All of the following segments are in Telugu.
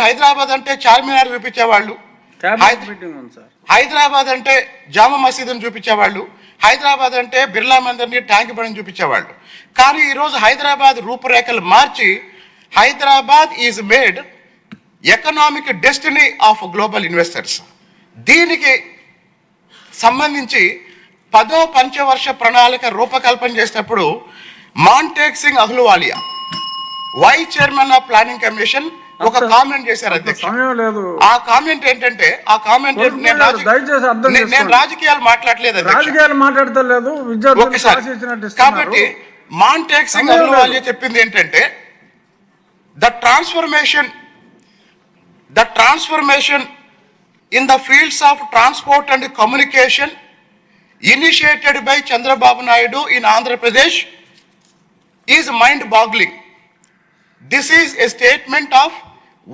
ఒకప్పుడు హైదరాబాద్ అంటే చార్మినార్ చూపించేవాళ్ళు. హైదరాబాద్ అంటే జామా మసీదుని చూపించేవాళ్ళు. హైదరాబాద్ అంటే బిర్లా మందిర్ని ట్యాంక్ బండిని చూపించేవాళ్ళు. కానీ ఈరోజు హైదరాబాద్ రూపురేఖలు మార్చి Hyderabad is made economic destiny of global investors. దీనికి సంబంధించి పదో పంచవర్ష ప్రణాళిక రూపకల్పన చేసేటప్పుడు Montek Singh Ahluwalia vice chairman of planning commission ఒక కామెంట్ చేశారు అధ్యక్ష లేదు ఆ కామెంట్ ఏంటంటే ఆ కామెంట్ నేను దయచేసి అర్థం. రాజకీయాలు మాట్లాడలేదు. రాజకీయాలు మాట్లాడతలేదు విద్యార్థులు. కాబట్టి మాంటెక్ సింగ్ అహ్లూవాలియా. చెప్పింది ఏంటంటే the transformation the transformation in the fields of transport and communication initiated by Chandrababu Naidu in Andhra Pradesh is mind boggling This is a statement of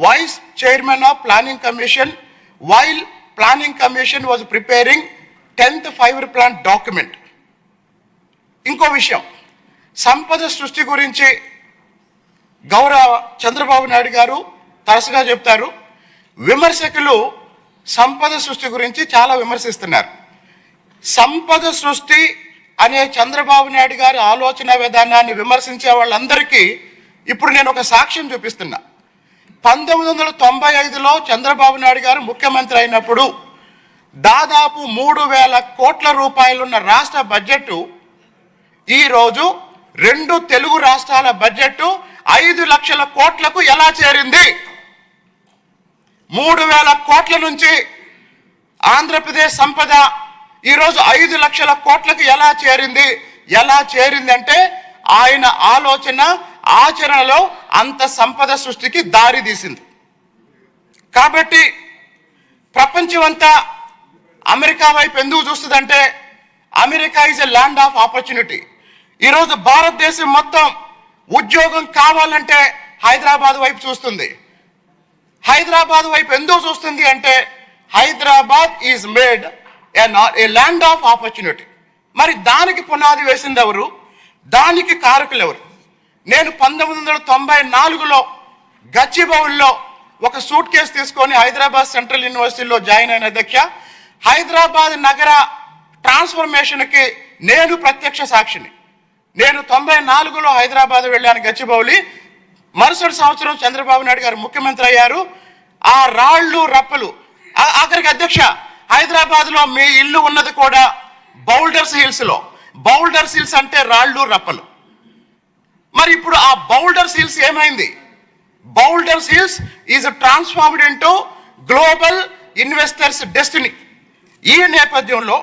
Vice Chairman of Planning Commission while Planning Commission was preparing 10th five-year plan document. ఇంకో విషయం సంపద సృష్టి గురించి గౌరవ చంద్రబాబు నాయుడు గారు తరచుగా చెప్తారు. విమర్శకులు సంపద సృష్టి గురించి చాలా విమర్శిస్తున్నారు. సంపద సృష్టి అనే చంద్రబాబు నాయుడు గారి ఆలోచన విధానాన్ని విమర్శించే వాళ్ళందరికీ ఇప్పుడు నేను ఒక సాక్ష్యం చూపిస్తున్నా. పంతొమ్మిది వందల తొంభై ఐదులో చంద్రబాబు నాయుడు గారు ముఖ్యమంత్రి అయినప్పుడు దాదాపు మూడు వేల కోట్ల రూపాయలున్న రాష్ట్ర బడ్జెట్ ఈరోజు రెండు తెలుగు రాష్ట్రాల బడ్జెట్ ఐదు లక్షల కోట్లకు ఎలా చేరింది? మూడు వేల కోట్ల నుంచి ఆంధ్రప్రదేశ్ సంపద ఈరోజు ఐదు లక్షల కోట్లకు ఎలా చేరింది? ఎలా చేరిందంటే ఆయన ఆలోచన ఆచరణలో అంత సంపద సృష్టికి దారి తీసింది. కాబట్టి ప్రపంచమంతా అమెరికా వైపు ఎందుకు చూస్తుందంటే America is a land of opportunity ఈరోజు భారతదేశం మొత్తం ఉద్యోగం కావాలంటే హైదరాబాద్ వైపు చూస్తుంది. హైదరాబాద్ వైపు ఎందుకు చూస్తుంది అంటే Hyderabad is made a land of opportunity మరి దానికి పునాది వేసింది ఎవరు? దానికి కారకులు ఎవరు? నేను పంతొమ్మిది వందల తొంభై నాలుగులో గచ్చిబౌల్లో ఒక సూట్ కేసు తీసుకొని హైదరాబాద్ సెంట్రల్ యూనివర్సిటీలో జాయిన్ అయిన అధ్యక్ష హైదరాబాద్ నగర ట్రాన్స్ఫర్మేషన్కి నేను ప్రత్యక్ష సాక్షిని. నేను తొంభై నాలుగులో హైదరాబాద్ వెళ్ళాను గచ్చిబౌలి. మరుసటి సంవత్సరం చంద్రబాబు నాయుడు గారు ముఖ్యమంత్రి అయ్యారు. ఆ రాళ్ళు రప్పలు అక్కడికి ఆఖరికి అధ్యక్ష హైదరాబాద్లో మీ ఇల్లు ఉన్నది కూడా బౌల్డర్స్ హిల్స్లో. బౌల్డర్స్ హిల్స్ అంటే రాళ్ళు రప్పలు. మరి ఇప్పుడు ఆ బౌల్డర్స్ హిల్స్ ఏమైంది? Boulders hills is transformed into global investors destiny. ఈ నేపథ్యంలో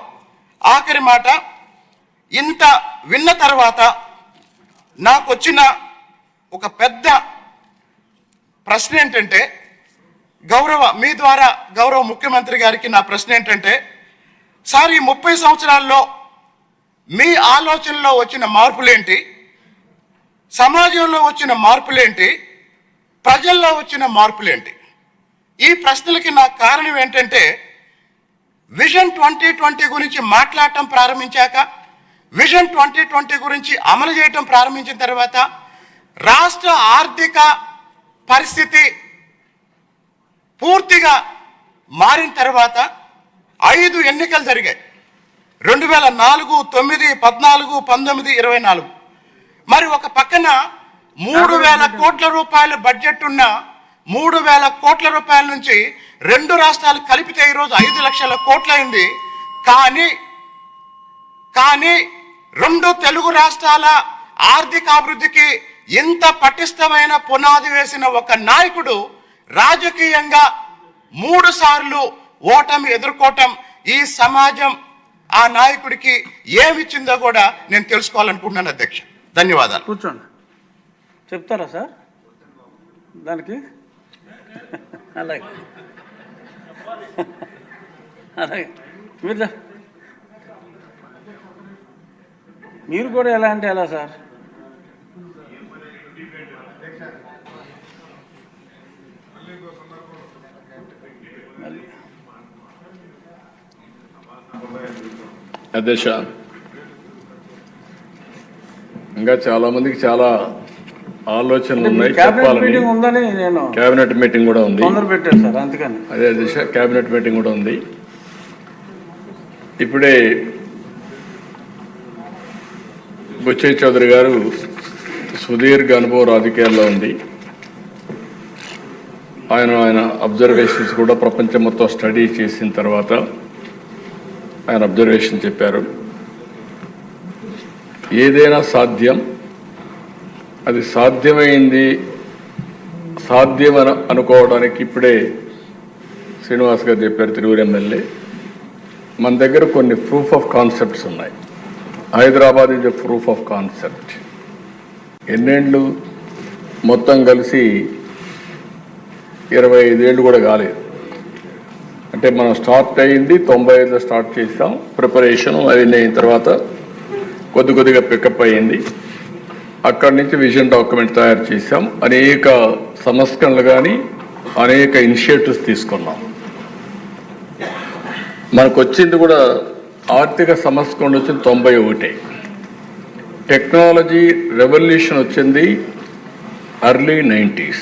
ఆఖరి మాట ఇంత విన్న తర్వాత నాకు వచ్చిన ఒక పెద్ద ప్రశ్న ఏంటంటే గౌరవ మీ ద్వారా గౌరవ ముఖ్యమంత్రి గారికి నా ప్రశ్న ఏంటంటే సార్ ఈ ముప్పై సంవత్సరాల్లో మీ ఆలోచనలో వచ్చిన మార్పులేంటి? సమాజంలో వచ్చిన మార్పులేంటి? ప్రజల్లో వచ్చిన మార్పులేంటి? ఈ ప్రశ్నలకి నా కారణం ఏంటంటే విజన్ ట్వంటీ ట్వంటీ గురించి మాట్లాడటం ప్రారంభించాక విజన్ ట్వంటీ ట్వంటీ గురించి అమలు చేయటం ప్రారంభించిన తర్వాత రాష్ట్ర ఆర్థిక పరిస్థితి పూర్తిగా మారిన తర్వాత ఐదు ఎన్నికలు జరిగాయి. రెండు వేల నాలుగు తొమ్మిది పద్నాలుగు పంతొమ్మిది ఇరవై నాలుగు. మరి ఒక పక్కన మూడు వేల కోట్ల రూపాయల బడ్జెట్ ఉన్న మూడు వేల కోట్ల రూపాయల నుంచి రెండు రాష్ట్రాలు కలిపితే ఈరోజు ఐదు లక్షల కోట్లయింది. కానీ కానీ రెండు తెలుగు రాష్ట్రాల ఆర్థిక అభివృద్ధికి ఇంత పటిష్టమైన పునాది వేసిన ఒక నాయకుడు రాజకీయంగా మూడు సార్లు ఓటమి ఎదుర్కోవటం ఈ సమాజం ఆ నాయకుడికి ఏమిచ్చిందో కూడా నేను తెలుసుకోవాలనుకుంటున్నాను అధ్యక్ష. ధన్యవాదాలు. కూర్చోండి. చెప్తారా సార్? దానికి? అలాగే. అలాగే. మీరు మీరు కూడా ఎలా అంటే ఎలా సార్? అధ్యక్ష ఇంకా చాలా మందికి చాలా ఆలోచనలు ఉన్నాయి క్యాబినెట్ చెప్పాలని. మీటింగ్ ఉందని నేను కేబినెట్ మీటింగ్ కూడా ఉంది. తొందర పెట్టాను సార్ అందుకని. అదే దిశ కేబినెట్ మీటింగ్ కూడా ఉంది. ఇప్పుడే బుచ్చయ్య చౌదరి గారు సుదీర్ఘ అనుభవం రాజకీయాల్లో ఉంది. ఆయన ఆయన అబ్జర్వేషన్స్ కూడా ప్రపంచం మొత్తం స్టడీ చేసిన తర్వాత ఆయన అబ్జర్వేషన్ చెప్పారు. ఏదైనా సాధ్యం అది సాధ్యమైంది సాధ్యం అనుకోవడానికి ఇప్పుడే శ్రీనివాస్ గారు చెప్పారు తిరువురు ఎమ్మెల్యే. మన దగ్గర కొన్ని ప్రూఫ్ ఆఫ్ కాన్సెప్ట్స్ ఉన్నాయి. Hyderabad is a proof of concept ఎన్నేళ్ళు మొత్తం కలిసి ఇరవై ఐదేళ్ళు కూడా కాలేదు. అంటే మనం స్టార్ట్ అయ్యింది తొంభై ఐదులో స్టార్ట్ చేసాం ప్రిపరేషన్ అవన్నీ అయిన తర్వాత కొద్ది కొద్దిగా పికప్ అయ్యింది. అక్కడి నుంచి విజన్ డాక్యుమెంట్ తయారు చేశాం. అనేక సంస్కరణలు కానీ అనేక ఇనిషియేటివ్స్ తీసుకున్నాం. మనకు వచ్చింది కూడా ఆర్థిక సంస్కరణ వచ్చింది తొంభై ఒకటే. టెక్నాలజీ రెవల్యూషన్ వచ్చింది early nineties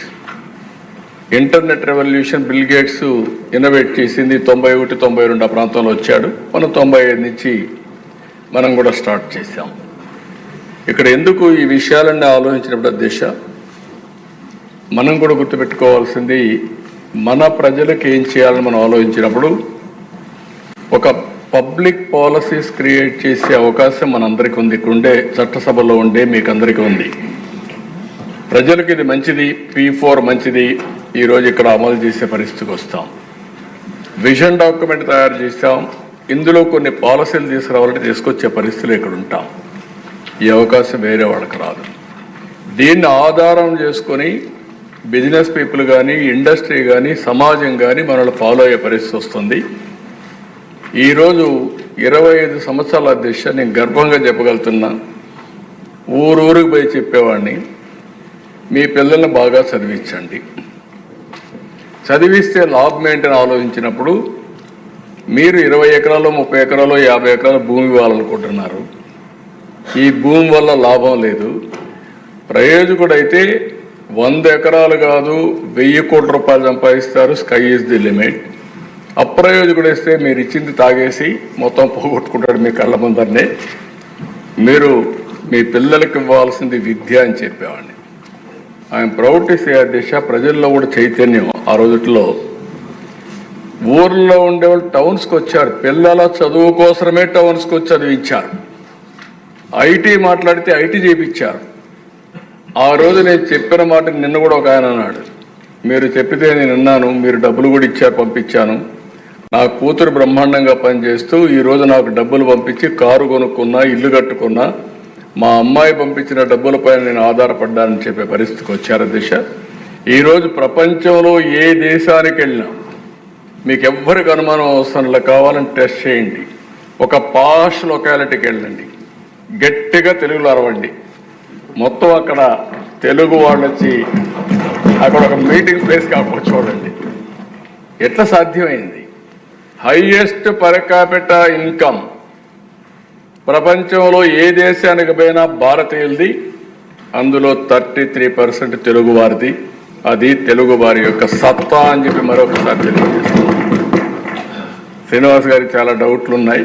internet revolution Bill Gates innovate చేసింది తొంభై ఒకటి తొంభై రెండు ఆ ప్రాంతంలో వచ్చాడు. మనం తొంభై ఐదు నుంచి మనం కూడా స్టార్ట్ చేశాం. ఇక్కడ ఎందుకు ఈ విషయాలన్నీ ఆలోచించినప్పుడు దిశ? మనం కూడా గుర్తుపెట్టుకోవాల్సింది మన ప్రజలకు ఏం చేయాలని మనం ఆలోచించినప్పుడు ఒక పబ్లిక్ పాలసీస్ క్రియేట్ చేసే అవకాశం మనందరికీ ఉంది. ఇక్కడ ఉండే చట్టసభలో ఉండే మీకు అందరికీ ఉంది. ప్రజలకు ఇది మంచిది పీ ఫోర్ మంచిది ఈరోజు ఇక్కడ అమలు చేసే పరిస్థితికి వస్తాం. విజన్ డాక్యుమెంట్ తయారు చేస్తాం ఇందులో కొన్ని పాలసీలు తీసుకురావాలంటే తీసుకొచ్చే పరిస్థితులు ఇక్కడ ఉంటాం. ఈ అవకాశం వేరే వాళ్ళకి రాదు. దీన్ని ఆధారం చేసుకొని బిజినెస్ పీపుల్ కానీ ఇండస్ట్రీ కానీ సమాజం కానీ మనల్ని ఫాలో అయ్యే పరిస్థితి వస్తుంది. ఈరోజు ఇరవై ఐదు సంవత్సరాల దిశ నేను గర్వంగా చెప్పగలుగుతున్నా. ఊరూరికి పోయి చెప్పేవాడిని మీ పిల్లల్ని బాగా చదివించండి. చదివిస్తే లాభం ఏంటని ఆలోచించినప్పుడు మీరు ఇరవై ఎకరాలు ముప్పై ఎకరాలు యాభై ఎకరాల భూమి ఇవ్వాలనుకుంటున్నారు. ఈ భూమి వల్ల లాభం లేదు. ప్రయోజకుడైతే వంద ఎకరాలు కాదు వెయ్యి కోట్ల రూపాయలు సంపాదిస్తారు స్కై ఈజ్ ది లిమిట్. అప్రయోజకుడేస్తే మీరు ఇచ్చింది తాగేసి మొత్తం పోగొట్టుకుంటాడు మీ కళ్ళ ముందరనే. మీరు మీ పిల్లలకి ఇవ్వాల్సింది విద్య అని చెప్పేవాడిని. ఆయన ప్రౌడ్ టు సే దిశ. ప్రజల్లో కూడా చైతన్యం ఆ రోజుల్లో ఊర్లో ఉండేవాళ్ళు టౌన్స్కి వచ్చారు. పిల్లల చదువు కోసమే టౌన్స్కి వచ్చి చదివించారు ఐటీ మాట్లాడితే ఐటీ చేయించారు ఆ రోజు నేను చెప్పిన మాట నిన్న కూడా ఒక ఆయన అన్నాడు. మీరు చెప్పితే నేను విన్నాను మీరు డబ్బులు కూడా ఇచ్చారు పంపించాను. నా కూతురు బ్రహ్మాండంగా పనిచేస్తూ ఈరోజు నాకు డబ్బులు పంపించి కారు కొనుక్కున్నా ఇల్లు కట్టుకున్నా మా అమ్మాయి పంపించిన డబ్బులపై నేను ఆధారపడ్డానని చెప్పే పరిస్థితికి వచ్చారు దిశ. ఈరోజు ప్రపంచంలో ఏ దేశానికి వెళ్ళినా మీకు ఎవ్వరికి అనుమానం అవసరంలో కావాలని టెస్ట్ చేయండి. ఒక పాష్ లొకాలిటీకి వెళ్ళండి. గట్టిగా తెలుగులో అరవండి. మొత్తం అక్కడ తెలుగు వాళ్ళు వచ్చి అక్కడ ఒక మీటింగ్ ప్లేస్ కాకుండా చూడండి. ఎట్లా సాధ్యమైంది? హైయెస్ట్ పరకాపిట ఇన్కమ్ ప్రపంచంలో ఏ దేశానికి పోయినా భారతీయులది అందులో థర్టీ త్రీ పర్సెంట్ తెలుగు వారిది. అది తెలుగు వారి యొక్క సత్తా అని చెప్పి మరొకసారి తెలియజేస్తుంది శ్రీనివాస్ గారికి చాలా డౌట్లు ఉన్నాయి.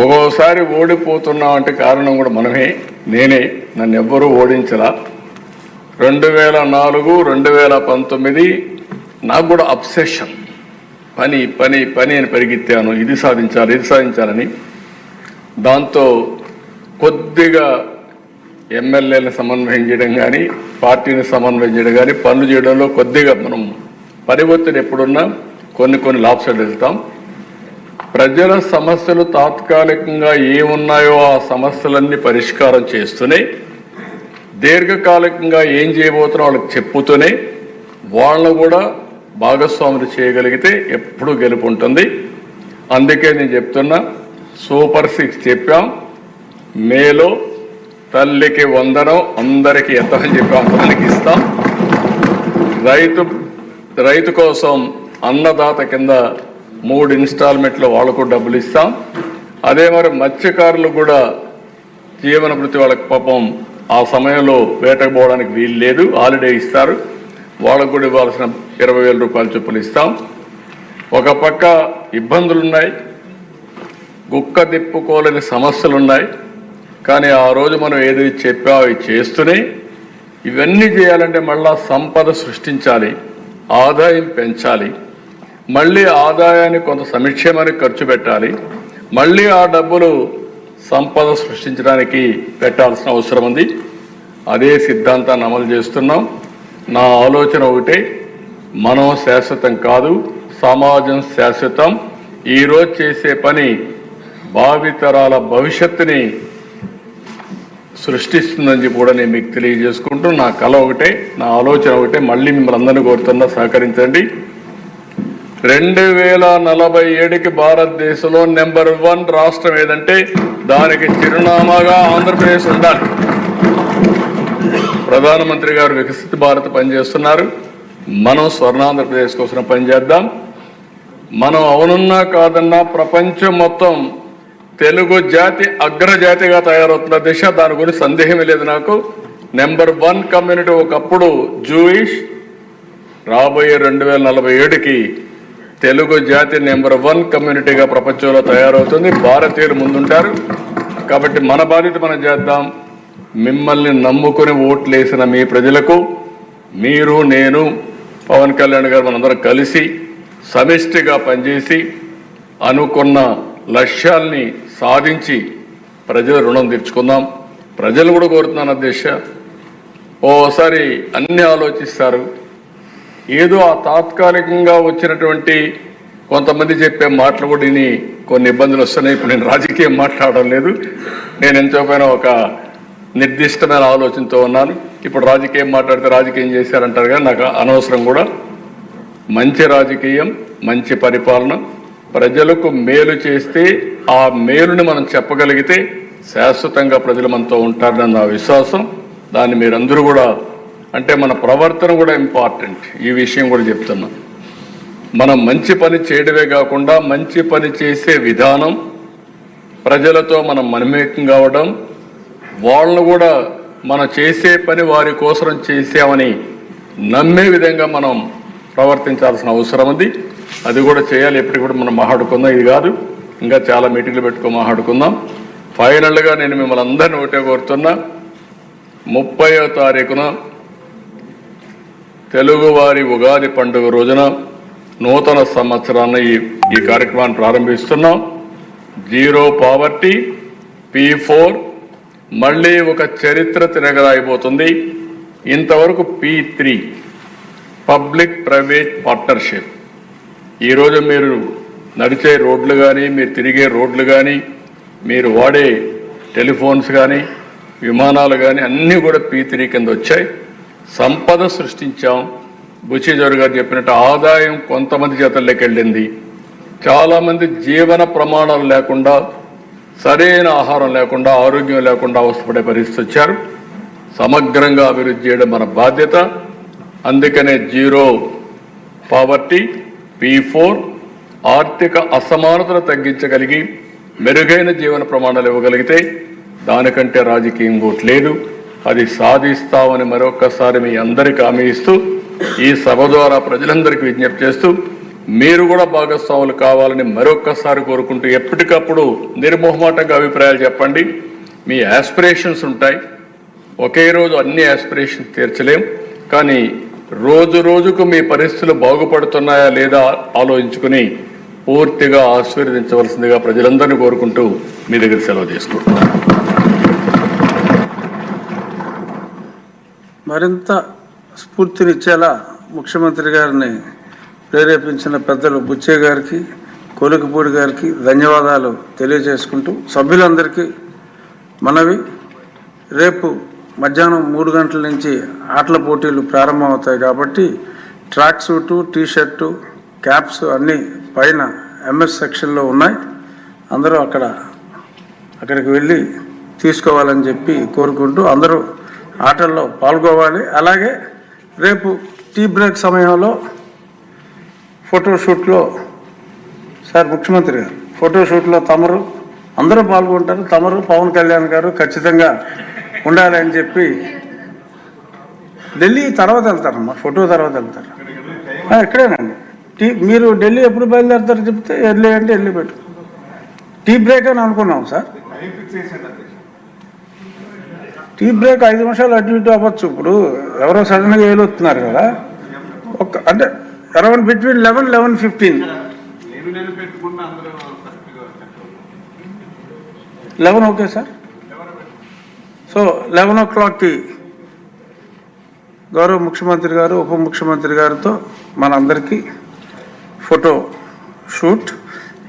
ఒక్కోసారి ఓడిపోతున్నాం అంటే కారణం కూడా మనమే నేనే నన్ను ఎవ్వరూ ఓడించలా. రెండు వేల నాలుగు రెండు వేల పంతొమ్మిది నాకు కూడా అప్సెషన్ పని పని పని అని పరిగెత్తాను. ఇది సాధించాలి ఇది సాధించాలని. దాంతో కొద్దిగా ఎమ్మెల్యేని సమన్వయం చేయడం కానీ పార్టీని సమన్వయం చేయడం కానీ పనులు చేయడంలో కొద్దిగా మనం పరివర్తన ఎప్పుడున్నా కొన్ని కొన్ని లాభసాలు వెళ్తాం. ప్రజల సమస్యలు తాత్కాలికంగా ఏమున్నాయో ఆ సమస్యలన్నీ పరిష్కారం చేస్తూనే దీర్ఘకాలికంగా ఏం చేయబోతున్నా వాళ్ళకి చెప్పుతూనే వాళ్ళను కూడా భాగస్వాములు చేయగలిగితే ఎప్పుడూ గెలుపు ఉంటుంది. అందుకే నేను చెప్తున్నా సూపర్ సిక్స్ చెప్పాం. మేలో తల్లికి వందనం అందరికీ ఎంతమని చెప్పాం దానికి ఇస్తాం. రైతు రైతు కోసం అన్నదాత కింద మూడు ఇన్స్టాల్మెంట్లో వాళ్ళకు డబ్బులు ఇస్తాం. అదే మరి మత్స్యకారులు కూడా జీవన వృత్తి వాళ్ళకి పాపం ఆ సమయంలో వేటకు పోవడానికి వీలు లేదు. హాలిడే ఇస్తారు. వాళ్ళకు కూడా ఇవ్వాల్సిన ఇరవై వేల రూపాయల చొప్పులు ఇస్తాం. ఒక పక్క ఇబ్బందులు ఉన్నాయి గుక్క తిప్పుకోలేని సమస్యలు ఉన్నాయి కానీ ఆ రోజు మనం ఏది చెప్పా అవి చేస్తూనే ఇవన్నీ చేయాలంటే మళ్ళా సంపద సృష్టించాలి. ఆదాయం పెంచాలి. మళ్ళీ ఆదాయాన్ని కొంత సంక్షేమానికి ఖర్చు పెట్టాలి. మళ్ళీ ఆ డబ్బులు సంపద సృష్టించడానికి పెట్టాల్సిన అవసరం ఉంది. అదే సిద్ధాంతాన్ని అమలు చేస్తున్నాం. నా ఆలోచన ఒకటే మనం శాశ్వతం కాదు సమాజం శాశ్వతం. ఈరోజు చేసే పని భావితరాల భవిష్యత్తుని సృష్టిస్తుందని చెప్పి కూడా నేను మీకు తెలియజేసుకుంటూ నా కళ ఒకటే నా ఆలోచన ఒకటే. మళ్ళీ మిమ్మల్ని అందరినీ కోరుతున్నా సహకరించండి. రెండు వేల నలభై ఏడుకి భారతదేశంలో నెంబర్ వన్ రాష్ట్రం ఏదంటే దానికి చిరునామాగా ఆంధ్రప్రదేశ్ ఉండాలి. ప్రధానమంత్రి గారు వికసిత భారత్ పనిచేస్తున్నారు. మనం స్వర్ణాంధ్రప్రదేశ్ కోసం పనిచేద్దాం. మనం అవునున్నా కాదన్నా ప్రపంచం మొత్తం తెలుగు జాతి అగ్రజాతిగా తయారవుతున్న దిశ దాని గురించి సందేహమే లేదు నాకు. నెంబర్ వన్ కమ్యూనిటీ ఒకప్పుడు జూయిష్. రాబోయే రెండు వేల నలభై ఏడుకి తెలుగు జాతి నెంబర్ వన్ కమ్యూనిటీగా ప్రపంచంలో తయారవుతుంది. భారతీయులు ముందుంటారు. కాబట్టి మన బాధ్యత మనం చేద్దాం. మిమ్మల్ని నమ్ముకుని ఓట్లేసిన మీ ప్రజలకు మీరు నేను పవన్ కళ్యాణ్ గారు మనందరం కలిసి సమిష్టిగా పనిచేసి అనుకున్న లక్ష్యాల్ని సాధించి ప్రజల రుణం తీర్చుకుందాం. ప్రజలు కూడా కోరుతున్నాను అధ్యక్ష. ఓసారి అన్ని ఆలోచిస్తారు. ఏదో ఆ తాత్కాలికంగా వచ్చినటువంటి కొంతమంది చెప్పే మాటలు కూడా విని కొన్ని ఇబ్బందులు వస్తున్నాయి. ఇప్పుడు నేను రాజకీయం మాట్లాడడం లేదు. నేను ఎంతోపైన ఒక నిర్దిష్టమైన ఆలోచనతో ఉన్నాను. ఇప్పుడు రాజకీయం మాట్లాడితే రాజకీయం చేశారంటారు కానీ నాకు అనవసరం కూడా. మంచి రాజకీయం మంచి పరిపాలన. ప్రజలకు మేలు చేస్తే ఆ మేలుని మనం చెప్పగలిగితే శాశ్వతంగా ప్రజలు మనతో ఉంటారని నా విశ్వాసం. దాన్ని మీరందరూ కూడా అంటే మన ప్రవర్తన కూడా ఇంపార్టెంట్ ఈ విషయం కూడా చెప్తున్నా. మనం మంచి పని చేయడమే కాకుండా మంచి పని చేసే విధానం ప్రజలతో మనం మనమేకం కావడం వాళ్ళను కూడా మనం చేసే పని వారి కోసం చేసామని నమ్మే విధంగా మనం ప్రవర్తించాల్సిన అవసరం ఉంది. అది కూడా చేయాలి. ఎప్పటికి కూడా మనం మాట్లాడుకుందాం. ఇది కాదు. ఇంకా చాలా మీటింగ్లు పెట్టుకో మాట్లాడుకుందాం. ఫైనల్గా నేను మిమ్మల్ని అందరినీ ఒకటే కోరుతున్నా. ముప్పయో తారీఖున తెలుగువారి ఉగాది పండుగ రోజున నూతన సంవత్సరాన్ని ఈ ఈ కార్యక్రమాన్ని ప్రారంభిస్తున్నాం. జీరో పావర్టీ పీ ఫోర్ మళ్ళీ ఒక చరిత్ర తిరగరాయిపోతుంది ఇంతవరకు P three public private partnership. ఈరోజు మీరు నడిచే రోడ్లు కానీ మీరు తిరిగే రోడ్లు కానీ మీరు వాడే టెలిఫోన్స్ కానీ విమానాలు కానీ అన్నీ కూడా పీ త్రీ కింద వచ్చాయి. సంపద సృష్టించాం. బుచ్చిజోరు గారు చెప్పినట్టు ఆదాయం కొంతమంది చేతల్లోకి వెళ్ళింది. చాలామంది జీవన ప్రమాణాలు లేకుండా సరైన ఆహారం లేకుండా ఆరోగ్యం లేకుండా అవసరపడే పరిస్థితి వచ్చారు. సమగ్రంగా అభివృద్ధి చేయడం మన బాధ్యత. అందుకనే జీరో పావర్టీ పీ ఫోర్ ఆర్థిక అసమానతను తగ్గించగలిగి మెరుగైన జీవన ప్రమాణాలు ఇవ్వగలిగితే దానికంటే రాజకీయం ఓట్లేదు లేదు. అది సాధిస్తామని మరొకసారి మీ అందరికి హామీ ఇస్తూ ఈ సభ ద్వారా ప్రజలందరికీ విజ్ఞప్తి చేస్తూ మీరు కూడా భాగస్వాములు కావాలని మరొక్కసారి కోరుకుంటూ ఎప్పటికప్పుడు నిర్మోహమాటంగా అభిప్రాయాలు చెప్పండి. మీ యాస్పిరేషన్స్ ఉంటాయి. ఒకే రోజు అన్ని యాస్పిరేషన్స్ తీర్చలేం. కానీ రోజు రోజుకు మీ పరిస్థితులు బాగుపడుతున్నాయా లేదా ఆలోచించుకుని పూర్తిగా ఆశీర్వదించవలసిందిగా ప్రజలందరినీ కోరుకుంటూ మీ దగ్గర సెలవు తీసుకుంటున్నాను. మరింత స్ఫూర్తినిచ్చేలా ముఖ్యమంత్రి గారిని ప్రేరేపించిన పెద్దలు బుచ్చే గారికి కోలికపూడి గారికి ధన్యవాదాలు తెలియజేసుకుంటూ సభ్యులందరికీ మనవి. రేపు మధ్యాహ్నం మూడు గంటల నుంచి ఆటల పోటీలు ప్రారంభమవుతాయి కాబట్టి track suit T shirt caps అన్నీ పైన ఎంఎస్ సెక్షన్లో ఉన్నాయి. అందరూ అక్కడ అక్కడికి వెళ్ళి తీసుకోవాలని చెప్పి కోరుకుంటూ అందరూ ఆటల్లో పాల్గొవాలి. అలాగే రేపు టీ బ్రేక్ సమయంలో ఫోటోషూట్లో సార్ ముఖ్యమంత్రి గారు ఫోటోషూట్లో తమరు అందరూ పాల్గొంటారు. తమరు పవన్ కళ్యాణ్ గారు ఖచ్చితంగా ఉండాలని చెప్పి ఢిల్లీ తర్వాత వెళ్తారమ్మా ఫోటో తర్వాత వెళ్తారు. ఇక్కడేనండి. టీ మీరు ఢిల్లీ ఎప్పుడు బయలుదేరుతారు చెప్తే ఎర్లీ అంటే ఎర్లీ పెట్టు టీ బ్రేక్ అని అనుకున్నాం సార్. టీ బ్రేక్ ఐదు నిమిషాలు అటు ఇటు అవ్వచ్చు. ఇప్పుడు ఎవరో సడన్గా వేలుతున్నారు కదా. ఒక అంటే around between eleven eleven fifteen. Eleven okay sir? So eleven o క్లాక్కి గౌరవ ముఖ్యమంత్రి గారు ఉప ముఖ్యమంత్రి గారితో మనందరికీ ఫోటో షూట్.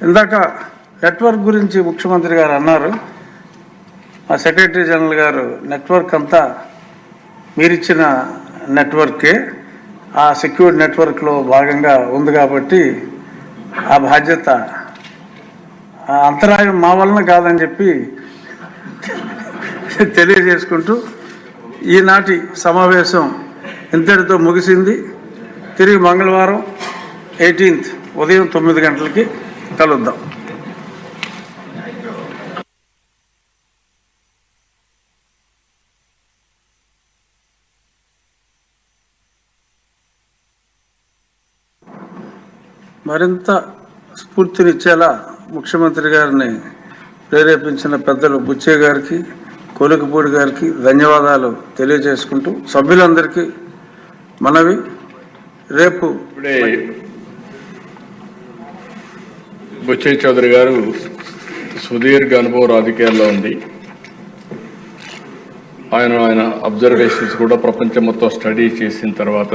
ఇందాక నెట్వర్క్ గురించి ముఖ్యమంత్రి గారు అన్నారు. మా సెక్రటరీ జనరల్ గారు నెట్వర్క్ అంతా మీరిచ్చిన నెట్వర్కే ఆ సెక్యూర్డ్ నెట్వర్క్లో భాగంగా ఉంది కాబట్టి ఆ బాధ్యత అంతరాయం మా వలన కాదని చెప్పి తెలియజేసుకుంటూ ఈనాటి సమావేశం ఇంతటితో ముగిసింది. తిరిగి మంగళవారం ఎయిటీన్త్ ఉదయం తొమ్మిది గంటలకి కలుద్దాం. మరింత స్ఫూర్తినిచ్చేలా ముఖ్యమంత్రి గారిని ప్రేరేపించిన పెద్దలు బుచ్చే గారికి కోలికపూడి గారికి ధన్యవాదాలు తెలియజేసుకుంటూ సభ్యులందరికీ మనవి. రేపు బుచ్చే బుచ్చయ్య చౌదరి గారు సుదీర్ఘ అనుభవం రాజకీయాల్లో ఉంది. ఆయన ఆయన అబ్జర్వేషన్స్ కూడా ప్రపంచం మొత్తం స్టడీ చేసిన తర్వాత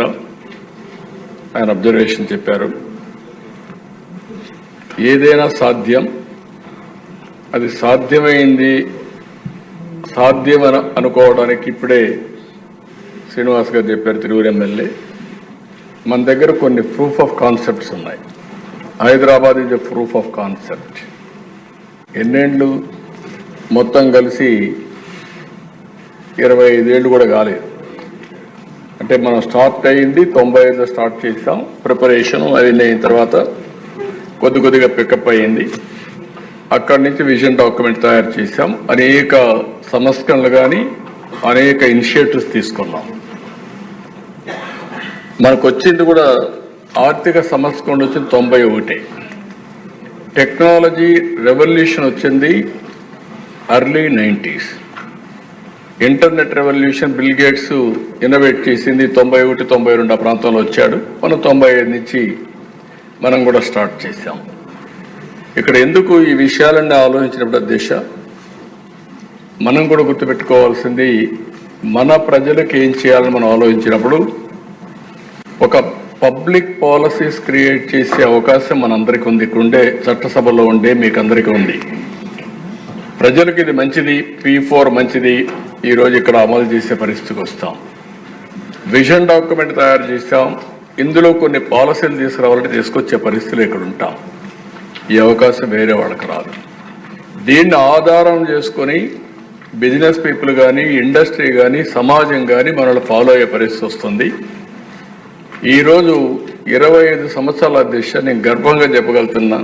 ఆయన అబ్జర్వేషన్ చెప్పారు. ఏదైనా సాధ్యం అది సాధ్యమైంది సాధ్యమని అనుకోవడానికి ఇప్పుడే శ్రీనివాస్ గారు చెప్పారు తిరువురు ఎమ్మెల్యే. మన దగ్గర కొన్ని ప్రూఫ్ ఆఫ్ కాన్సెప్ట్స్ ఉన్నాయి. Hyderabad is a proof of concept ఎన్నేళ్ళు మొత్తం కలిసి ఇరవై ఐదేళ్ళు కూడా కాలేదు. అంటే మనం స్టార్ట్ అయ్యింది తొంభై ఐదులో స్టార్ట్ చేసాం ప్రిపరేషన్ అవన్నీ అయిన తర్వాత కొద్ది కొద్దిగా పికప్ అయ్యింది. అక్కడి నుంచి విజన్ డాక్యుమెంట్ తయారు చేశాం. అనేక సంస్కరణలు కానీ అనేక ఇనిషియేటివ్స్ తీసుకున్నాం. మనకు వచ్చింది కూడా ఆర్థిక సంస్కరణ వచ్చింది తొంభై ఒకటి. టెక్నాలజీ రెవల్యూషన్ వచ్చింది early nineties internet revolution Bill Gates innovate చేసింది తొంభై ఒకటి తొంభై రెండు ఆ ప్రాంతంలో వచ్చాడు. మనం తొంభై ఐదు నుంచి మనం కూడా స్టార్ట్ చేశాం. ఇక్కడ ఎందుకు ఈ విషయాలన్నీ ఆలోచించినప్పుడు దిశ? మనం కూడా గుర్తుపెట్టుకోవాల్సింది మన ప్రజలకు ఏం చేయాలని మనం ఆలోచించినప్పుడు ఒక పబ్లిక్ పాలసీస్ క్రియేట్ చేసే అవకాశం మనందరికీ ఉంది. ఇక్కడ ఉండే చట్టసభలో ఉండే మీకు అందరికీ ఉంది. ప్రజలకు ఇది మంచిది పీ ఫోర్ మంచిది ఈరోజు ఇక్కడ అమలు చేసే పరిస్థితికి వస్తాం. విజన్ డాక్యుమెంట్ తయారు చేస్తాం ఇందులో కొన్ని పాలసీలు తీసుకురావాలంటే తీసుకొచ్చే పరిస్థితులు ఇక్కడ ఉంటాం. ఈ అవకాశం వేరే వాళ్ళకి రాదు. దీన్ని ఆధారం చేసుకొని బిజినెస్ పీపుల్ కానీ ఇండస్ట్రీ కానీ సమాజం కానీ మనల్ని ఫాలో అయ్యే పరిస్థితి వస్తుంది. ఈరోజు ఇరవై ఐదు సంవత్సరాల దిశ నేను గర్వంగా చెప్పగలుగుతున్నా.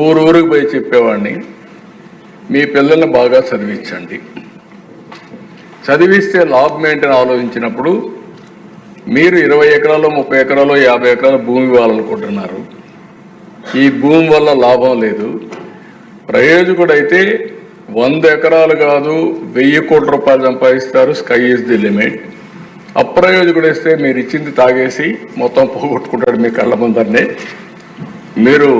ఊరూరికి పోయి చెప్పేవాడిని మీ పిల్లల్ని బాగా చదివించండి. చదివిస్తే లాభం ఏంటని ఆలోచించినప్పుడు మీరు ఇరవై ఎకరాలు ముప్పై ఎకరాలు యాభై ఎకరాల భూమి ఇవ్వాలనుకుంటున్నారు. ఈ భూమి వల్ల లాభం లేదు. ప్రయోజకుడైతే వంద ఎకరాలు కాదు వెయ్యి కోట్ల రూపాయలు సంపాదిస్తారు స్కై ఇస్ ది లిమిట్. అప్రయోజకుడు ఇస్తే మీరు ఇచ్చింది తాగేసి మొత్తం పోగొట్టుకుంటాడు మీ కళ్ళ ముందరనే. మీరు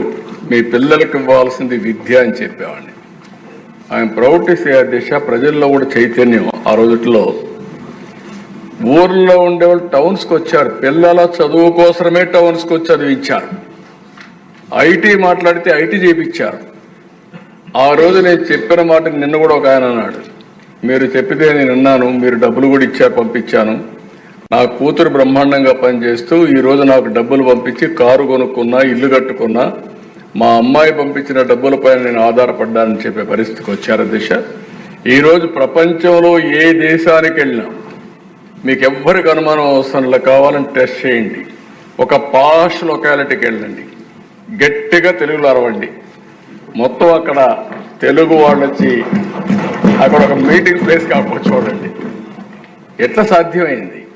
మీ పిల్లలకు ఇవ్వాల్సింది విద్య అని చెప్పేవాడిని. ఆయన ప్రౌడ్ టు సే దిశ. ప్రజల్లో కూడా చైతన్యం ఆ రోజుల్లో ఊర్లో ఉండేవాళ్ళు టౌన్స్కి వచ్చారు. పిల్లల చదువు కోసమే టౌన్స్కి వచ్చి చదివించారు ఐటీ మాట్లాడితే ఐటీ చేపించారు. ఆ రోజు నేను చెప్పిన మాట నిన్న కూడా ఒక ఆయన అన్నాడు. మీరు చెప్పితే నేను విన్నాను మీరు డబ్బులు కూడా ఇచ్చారు పంపించాను. నా కూతురు బ్రహ్మాండంగా పనిచేస్తూ ఈరోజు నాకు డబ్బులు పంపించి కారు కొనుక్కున్నా ఇల్లు కట్టుకున్నా మా అమ్మాయి పంపించిన డబ్బులపై నేను ఆధారపడ్డానని చెప్పే పరిస్థితికి వచ్చారు దిశ. ఈరోజు ప్రపంచంలో ఏ దేశానికి వెళ్ళినా మీకు ఎవ్వరికి అనుమానం అవసరంలో కావాలని టెస్ట్ చేయండి. ఒక పాష్ లొకాలిటీకి వెళ్ళండి. గట్టిగా తెలుగులో అరవండి. మొత్తం అక్కడ తెలుగు వాళ్ళు వచ్చి అక్కడ ఒక మీటింగ్ ప్లేస్ కాకపోతే చూడండి. ఎట్లా సాధ్యమైంది?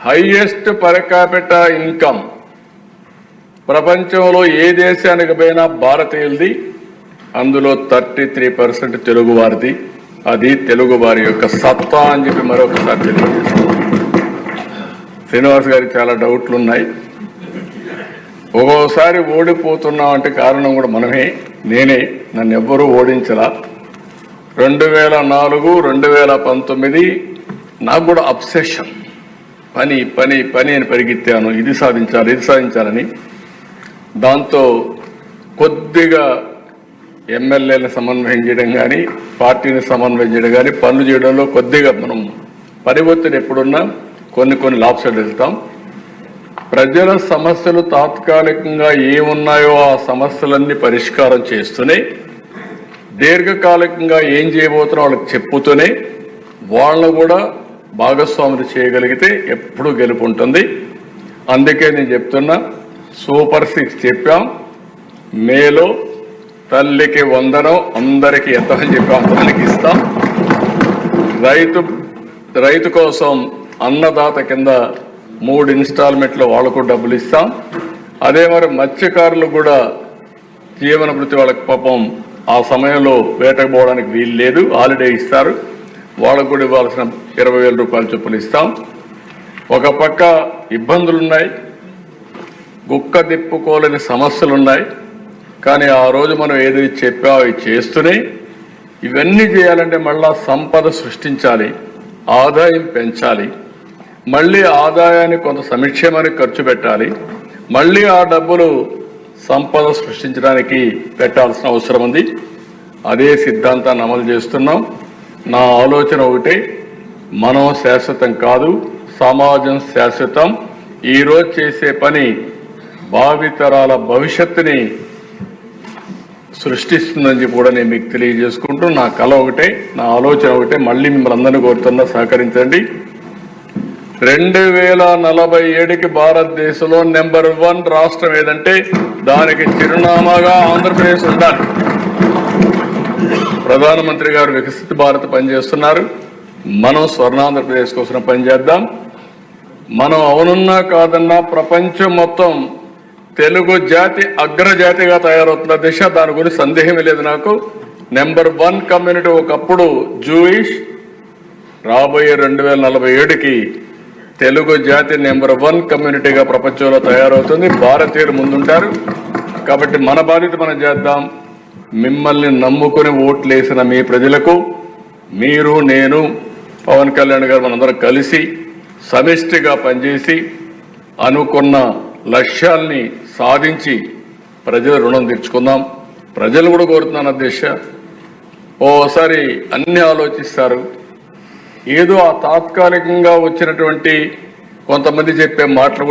హైయెస్ట్ పర్ ఇన్కమ్ ప్రపంచంలో ఏ దేశానికి పోయినా భారతీయులది అందులో థర్టీ త్రీ పర్సెంట్ తెలుగు వారిది. అది తెలుగు వారి యొక్క సత్తా అని చెప్పి మరొకసారి తెలియజేస్తుంది శ్రీనివాస్ గారికి చాలా డౌట్లు ఉన్నాయి. ఒక్కోసారి ఓడిపోతున్నాం అంటే కారణం కూడా మనమే నేనే నన్ను ఎవ్వరూ ఓడించలా. రెండు వేల నాలుగు రెండు వేల పంతొమ్మిది నాకు కూడా అప్సెషన్ పని పని పని అని పరిగెత్తాను. ఇది సాధించాలి ఇది సాధించాలని. దాంతో కొద్దిగా ఎమ్మెల్యేలను సమన్వయం చేయడం కానీ పార్టీని సమన్వయం చేయడం కానీ పనులు చేయడంలో కొద్దిగా మనం పరివర్తన ఎప్పుడున్నా కొన్ని కొన్ని లాప్సెడ్ వెళ్తాం ప్రజల సమస్యలు తాత్కాలికంగా ఏమున్నాయో ఆ సమస్యలన్నీ పరిష్కారం చేస్తూనే దీర్ఘకాలికంగా ఏం చేయబోతున్నా వాళ్ళకి చెప్పుతూనే వాళ్ళను కూడా భాగస్వాములు చేయగలిగితే ఎప్పుడు గెలుపు ఉంటుంది. అందుకే నేను చెప్తున్నా సూపర్ సిక్స్ చెప్పాం. మేలో తల్లికి వందనం అందరికీ ఎంతమని చెప్పాం దానికి ఇస్తాం. రైతు రైతు కోసం అన్నదాత కింద మూడు ఇన్స్టాల్మెంట్లో వాళ్ళకు డబ్బులు ఇస్తాం. అదే మరి మత్స్యకారులు కూడా జీవన వృత్తి వాళ్ళకి పాపం ఆ సమయంలో వేటకు పోవడానికి వీలు లేదు. హాలిడే ఇస్తారు. వాళ్ళకు కూడా ఇవ్వాల్సిన ఇరవై వేల రూపాయల చొప్పులు ఇస్తాం. ఒక పక్క ఇబ్బందులు ఉన్నాయి. గుక్క దిప్పుకోలేని సమస్యలు ఉన్నాయి. కానీ ఆ రోజు మనం ఏది చెప్పా అవి చేస్తూనే ఇవన్నీ చేయాలంటే మళ్ళా సంపద సృష్టించాలి. ఆదాయం పెంచాలి. మళ్ళీ ఆదాయాన్ని కొంత సంక్షేమానికి ఖర్చు పెట్టాలి. మళ్ళీ ఆ డబ్బులు సంపద సృష్టించడానికి పెట్టాల్సిన అవసరం ఉంది. అదే సిద్ధాంతాన్ని అమలు చేస్తున్నాం. నా ఆలోచన ఒకటే మనం శాశ్వతం కాదు సమాజం శాశ్వతం. ఈరోజు చేసే పని భావితరాల భవిష్యత్తుని సృష్టిస్తుందని కూడా నేను మీకు తెలియజేసుకుంటూ నా కళ ఒకటే నా ఆలోచన ఒకటే. మళ్ళీ మిమ్మల్ని అందరినీ కోరుతున్నా సహకరించండి. రెండు వేల నలభై ఏడుకి భారతదేశంలో నెంబర్ వన్ రాష్ట్రం ఏదంటే దానికి చిరునామాగా ఆంధ్రప్రదేశ్ ఉండాలి. ప్రధానమంత్రి గారు వికసిత భారత్ పనిచేస్తున్నారు. మనం స్వర్ణాంధ్రప్రదేశ్ కోసం పనిచేద్దాం. మనం అవునున్నా కాదన్నా ప్రపంచం మొత్తం తెలుగు జాతి అగ్రజాతిగా తయారవుతున్న దిశ దాని గురించి సందేహమే లేదు నాకు. నెంబర్ వన్ కమ్యూనిటీ ఒకప్పుడు జూయిష్. రాబోయే రెండు వేల నలభై ఏడుకి తెలుగు జాతి నెంబర్ వన్ కమ్యూనిటీగా ప్రపంచంలో తయారవుతుంది. భారతీయులు ముందుంటారు. కాబట్టి మన బాధ్యత మనం చేద్దాం. మిమ్మల్ని నమ్ముకుని ఓట్లేసిన మీ ప్రజలకు మీరు నేను పవన్ కళ్యాణ్ గారు మనందరం కలిసి సమిష్టిగా పనిచేసి అనుకున్న లక్ష్యాల్ని సాధించి ప్రజల రుణం తీర్చుకుందాం. ప్రజలు కూడా కోరుతున్నాను అధ్యక్ష. ఓసారి అన్ని ఆలోచిస్తారు. ఏదో ఆ తాత్కాలికంగా వచ్చినటువంటి కొంతమంది చెప్పే మాటలు